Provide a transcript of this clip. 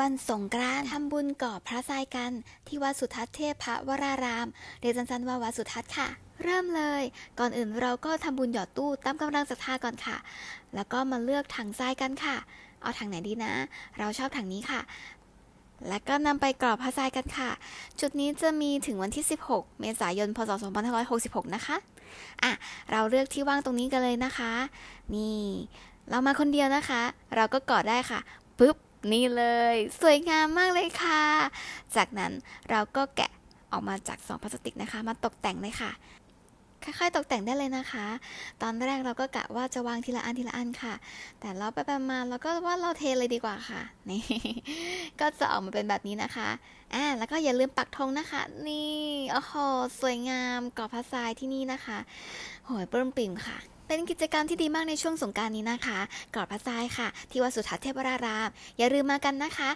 วันสงกรานต์ทำบุญก่อพระทรายกัน ที่วัดสุทัศน์เทพวราราม เรียกสั้นๆว่าวัดสุทัศน์ค่ะ เริ่มเลย ก่อนอื่นเราก็ทำบุญหยอดตู้ตามกำลังศรัทธาก่อนค่ะ แล้วก็มาเลือกถังทรายกันค่ะ เอาถังไหนดีนะ เราชอบถังนี้ค่ะ และก็นำไปกรอบพระทรายกันค่ะ จุดนี้จะมีถึงวันที่ 16 เมษายน พศ 2566 นะคะ อะ เราเลือกที่ว่างตรงนี้กันเลยนะคะ นี่ เรามาคนเดียวนะคะ เราก็กอดได้ค่ะปึ๊บ นี่เลย สวยงามมากเลยค่ะ จากนั้นเราก็แกะออกมาจากซองพลาสติกนะคะ มาตกแต่งเลยค่ะ ค่อยๆ ตกแต่งได้เลยนะคะ ตอนแรกเราก็กะว่าจะวางทีละอันทีละอันค่ะ แต่เราไปๆมาเราก็ว่าเราเทเลยดีกว่าค่ะ นี่ ก็จะออกมาเป็นแบบนี้นะคะ อ่า แล้วก็อย่าลืมปักธงนะคะ นี่ โอ้โห สวยงามกรอบพระทรายที่นี่นะคะ โหยปลื้มปิ่มค่ะเป็นกิจกรรมที่ดีมากในช่วงสงการนี้นะคะกรอบพระทรายค่ะ ที่วัดสุทัศน์เทพราราม อย่าลืมมากันนะคะ